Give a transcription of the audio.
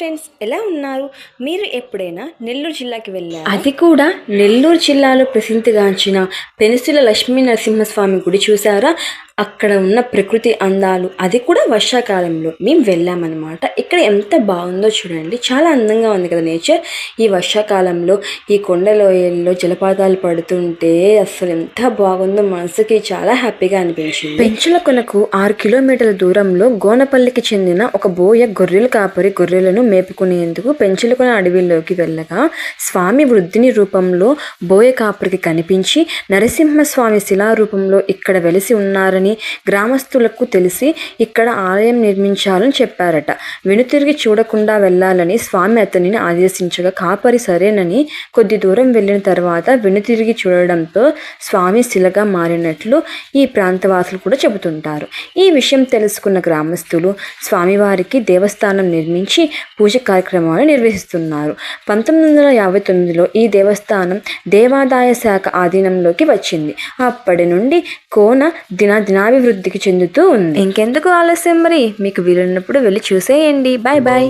Friends ఎలా ఉన్నారు? మీరు ఎప్పుడైనా నెల్లూరు జిల్లాకి వెళ్ళారు? అది కూడా నెల్లూరు జిల్లాలో ప్రసిద్ధిగాంచిన పెనుసుల లక్ష్మీ నరసింహస్వామి గుడి చూసారా? అక్కడ ఉన్న ప్రకృతి అందాలు అది కూడా వర్షాకాలంలో. మేము వెళ్ళామన్నమాట. ఇక్కడ ఎంత బాగుందో చూడండి. చాలా అందంగా ఉంది కదా నేచర్. ఈ వర్షాకాలంలో ఈ కొండలోయల్లో జలపాతాలు పడుతుంటే అసలు ఎంత బాగుందో మనసుకి చాలా హ్యాపీగా అనిపించింది. పెంచుల కొనకు ఆరు కిలోమీటర్ల దూరంలో గోనపల్లికి చెందిన ఒక బోయ గొర్రెలు కాపరి గొర్రెలను మేపుకునేందుకు పెంచులకొన అడవిలోకి వెళ్ళగా స్వామి వృద్ధిని రూపంలో బోయ కాపరికి కనిపించి నరసింహస్వామి శిలారూపంలో ఇక్కడ వెలిసి ఉన్నారని గ్రామస్తులకు తెలిసి ఇక్కడ ఆలయం నిర్మించాలని చెప్పారట. వెనుతిరిగి చూడకుండా వెళ్ళాలని స్వామి అతనిని ఆదేశించగా కాపరి సరేనని కొద్ది దూరం వెళ్ళిన తర్వాత వెనుతిరిగి చూడడంతో స్వామి శిలగా మారినట్లు ఈ ప్రాంతవాసులు కూడా చెబుతుంటారు. ఈ విషయం తెలుసుకున్న గ్రామస్తులు స్వామివారికి దేవస్థానం నిర్మించి పూజ కార్యక్రమాలు నిర్వహిస్తున్నారు. పంతొమ్మిది వందల యాభై తొమ్మిదిలో ఈ దేవస్థానం దేవాదాయ శాఖ ఆధీనంలోకి వచ్చింది. అప్పటి నుండి కోన దిన జనాభివృద్ధికి చెందుతూ ఉంది. ఇంకెందుకు ఆలస్యం మరి? మీకు వీలున్నప్పుడు వెళ్ళి చూసేయండి. Bye bye.